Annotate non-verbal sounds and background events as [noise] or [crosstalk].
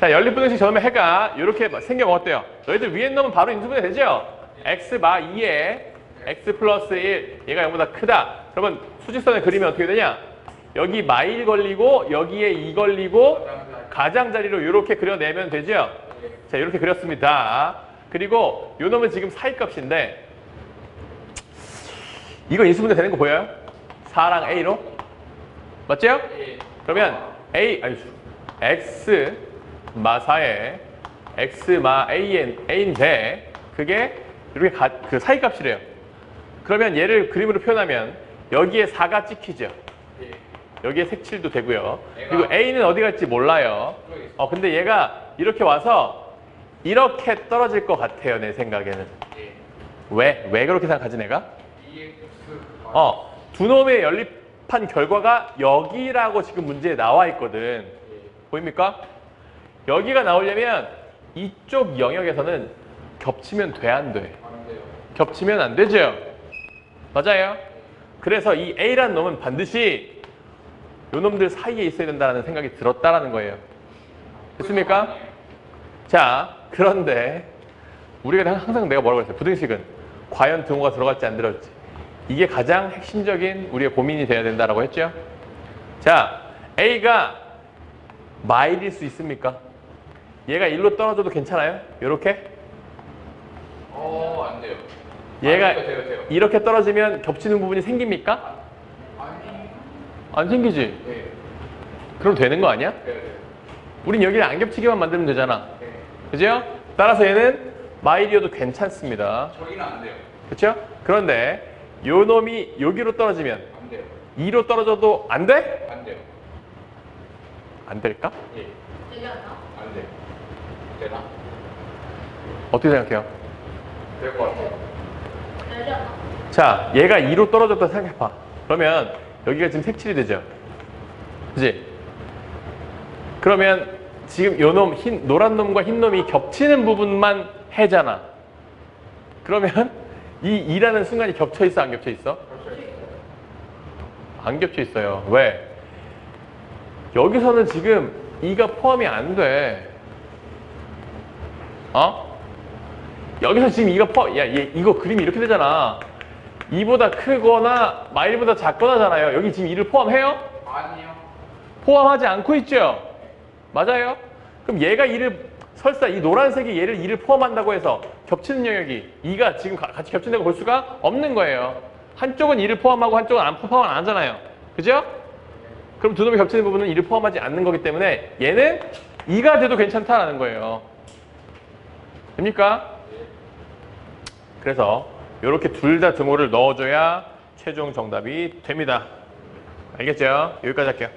자, 연립분해식 저놈의 해가 이렇게 생겨먹었대요. 너희들 위에 놈은 바로 인수분해 되죠? x 마 2에 x 플러스 1 얘가 0보다 크다. 그러면 수직선을 그리면 어떻게 되냐? 여기 마1 걸리고 여기에 2 걸리고 가장자리로 이렇게 그려내면 되죠? 자, 이렇게 그렸습니다. 그리고 요 놈은 지금 사이값인데 이거 인수분해 되는 거 보여요? 4랑 A로? 맞죠? 그러면 A, 아니, X 마4에 X 마 AN, A인데 그게 이렇게 가, 그 사이값이래요. 그러면 얘를 그림으로 표현하면 여기에 4가 찍히죠. 여기에 색칠도 되고요. 그리고 A는 어디 갈지 몰라요. 어, 근데 얘가 이렇게 와서 이렇게 떨어질 것 같아요, 내 생각에는. 왜? 왜 그렇게 생각하지, 내가? 어, 두 놈의 연립한 결과가 여기라고 지금 문제에 나와 있거든. 보입니까? 여기가 나오려면 이쪽 영역에서는 겹치면 돼, 안 돼? 겹치면 안 되죠? 맞아요. 그래서 이 A라는 놈은 반드시 요 놈들 사이에 있어야 된다는 생각이 들었다라는 거예요. 됐습니까? 자, 그런데 우리가 항상 내가 뭐라고 했어요? 부등식은 과연 등호가 들어갈지 안 들어갈지. 이게 가장 핵심적인 우리의 고민이 돼야 된다라고 했죠. 자, A가 마일일 수 있습니까? 얘가 1로 떨어져도 괜찮아요? 이렇게? 어, 안 돼요. 얘가 아, 돼요, 돼요, 돼요. 이렇게 떨어지면 겹치는 부분이 생깁니까? 아니, 안 생기지? 네, 그럼 되는 거 아니야? 돼요, 돼요. 우린 여기를 안 겹치게만 만들면 되잖아. 네. 그죠? 따라서 얘는 마일이어도 괜찮습니다. 저기는 안 돼요. 그렇죠? 그런데 요 놈이 여기로 떨어지면 안 돼요. 2로 떨어져도 안 돼? 안 돼요. 안 될까? 예, 되지 않나? 안 돼요. 되나? 어떻게 생각해요? 될것 않나? 자, 얘가 2로 떨어졌다 생각해봐. 그러면 여기가 지금 색칠이 되죠? 그지? 그러면 지금 요 놈, 흰, 노란 놈과 흰 놈이 겹치는 부분만 해잖아. 그러면 [laughs] 이 2라는 순간이 겹쳐 있어, 안 겹쳐 있어? 안 겹쳐 있어요. 왜? 여기서는 지금 2가 포함이 안 돼. 어? 여기서 지금 2가 포함, 야, 얘, 이거 그림이 이렇게 되잖아. 2보다 크거나 마일보다 작거나잖아요. 여기 지금 2를 포함해요? 아니요. 포함하지 않고 있죠? 맞아요? 그럼 얘가 2를 설사 이 노란색이 얘를 2를 포함한다고 해서 겹치는 영역이 2가 지금 가- 같이 겹친다고 볼 수가 없는 거예요. 한쪽은 2를 포함하고 한쪽은 안 포함 안 하잖아요. 그죠? 그럼 두 놈이 겹치는 부분은 2를 포함하지 않는 거기 때문에 얘는 2가 돼도 괜찮다라는 거예요. 됩니까? 그래서 이렇게 둘 다 등호를 넣어줘야 최종 정답이 됩니다. 알겠죠? 여기까지 할게요.